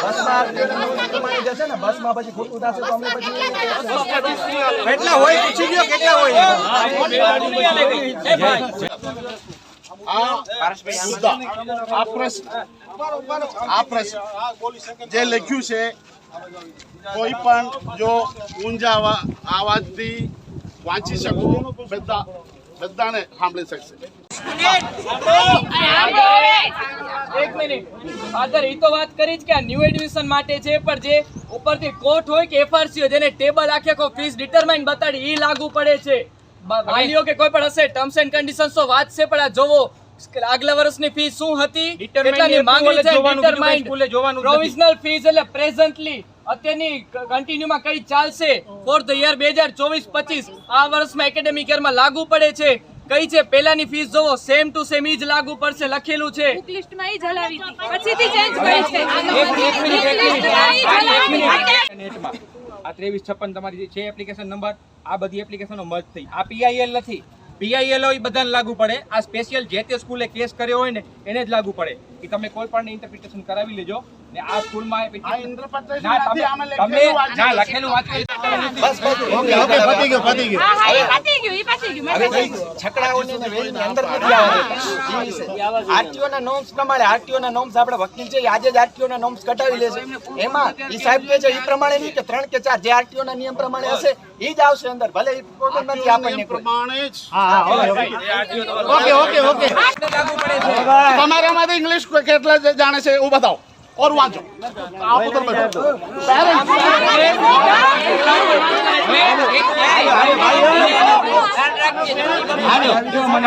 બસમાં પ્રમાણે જશે ને બસમાં પછી ખોટું થશે તો અમે પછી કેટલા હોય પૂછી ગયો કેટલા હોય. આ પ્રશ્ન. આ પ્રશ્ન. જે લખ્યું છે કોઈ પણ જો ઊંઝા આવા- અવાજથી વાંચી શકું. બધા બધાને સાંભળી શકશે. એક મિનિટ. ફાધર એ તો વાત કરી જ કે આ ન્યૂ એડમિશન માટે છે પણ જે ઉપરથી કોર્ટ હોય કે એફઆરસી હોય જેને ટેબલ આખે આખો ફીસ ડિટરમાઇન બતાડી એ લાગુ પડે છે. વાલીઓ કે કોઈ પણ હશે ટર્મ્સ એન્ડ કન્ડિશન્સ તો વાત છે પણ આ જોવો આગલા વર્ષની ફી શું હતી? કેટલાની માંગણી છે? ડિટરમાઇન્ડ પ્રોવિઝનલ ફીસ એટલે પ્રેઝન્ટલી અત્યારની કન્ટિન્યુમાં કઈ ચાલશે? ફોર ધ યર બે હજાર ચોવીસ પચીસ આ વર્ષમાં એકેડેમિક યરમાં લાગુ પડે છે. કઈ છે? પેલાની ફીસ જોવો સેમ ટુ સેમ ઈ જ લાગુ પડશે લખેલું છે. બુક લિસ્ટમાં ઈ જ હલાવી હતી. પછીથી ચેન્જ કરી છે. એક મિનિટ, એક મિનિટ. લિસ્ટમાં ઈ જ હલાવી હતી. નેટમાં આ ત્રેવીસ છપ્પન તમારી જે છે એપ્લિકેશન નંબર આ બધી એપ્લિકેશનો મર્જ થઈ. આ પીઆઈએલ નથી. પીઆઈએલ હોય બધાને લાગુ પડે. આ સ્પેશિયલ જે તે સ્કૂલે કેસ કર્યો હોય ને એને જ લાગુ પડે. કે તમે કોઈ પણ ઇન્ટરપ્રિટેશન કરાવી લેજો. ને આ સ્કૂલમાં ના તમે લખેલું વાંચી ના લખેલું વાંચી બસ ઓકે ઓકે પતી ગયો પતી ગયો. હા હા પતી ગયો ઈ પતી ગયો. છકડાઓની ને અંદર નથી આવવા આરટીઓ ના નોમ્સ પ્રમાણે આરટીઓ ના નોમ્સ આપણે વકીલ છે આજે જ આરટીઓ ના નોમ્સ કઢાવી લેશે એમાં ઈ સાહેબ કે છે એ પ્રમાણે નહીં કે ત્રણ કે ચાર જે આરટીઓ ના નિયમ પ્રમાણે હશે ઈ જ આવશે અંદર. ભલે ઈ પ્રોબ્લેમ નથી આપણને. પ્રમાણે જ. Okay okay. ઓકે તમારામાંથી ઇંગ્લિશ કેટલા જાણે છે એવું બતાવો. ઓર વાંચો આપ ઉધર બેઠો Parents.